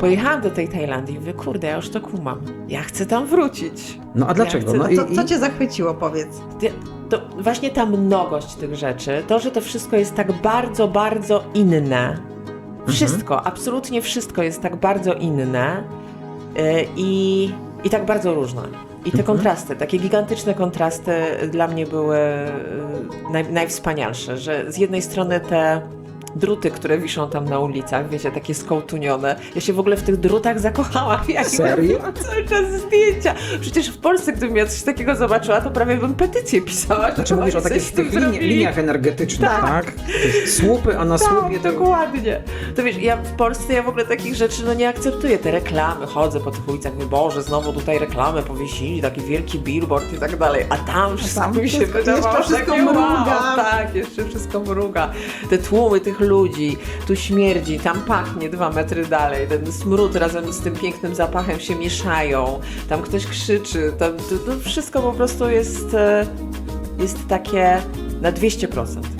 pojechałam do tej Tajlandii i mówię, kurde, ja już to kumam. Ja chcę tam wrócić. No a dlaczego? chcę- No i, co, co i, cię zachwyciło, powiedz? To właśnie ta mnogość tych rzeczy, to, że to wszystko jest tak bardzo, bardzo inne. Wszystko, absolutnie wszystko jest tak bardzo inne yy, i, i tak bardzo różne. I te kontrasty, takie gigantyczne kontrasty dla mnie były yy, naj, najwspanialsze, że z jednej strony te druty, które wiszą tam na ulicach, wiecie, takie skołtunione. Ja się w ogóle w tych drutach zakochałam. Ja Serio? cały czas zdjęcia. Przecież w Polsce, gdybym ja coś takiego zobaczyła, to prawie bym petycję pisała. znaczy żeby mówisz o takich tych zrobili. liniach energetycznych, Tak. tak? Słupy, a na Tak, słupie to... dokładnie. To wiesz, ja w Polsce ja w ogóle takich rzeczy no nie akceptuję. Te reklamy, chodzę po tych ulicach, mówię, Boże, znowu tutaj reklamę powiesili, taki wielki billboard i tak dalej. A tam wszystko mi się wydawało takie. Wow, tak, jeszcze wszystko mruga. Te tłumy tych ludzi, tu śmierdzi, tam pachnie dwa metry dalej. Ten smród razem z tym pięknym zapachem się mieszają. Tam ktoś krzyczy. Tam, to, to wszystko po prostu jest, e, jest takie na 200%.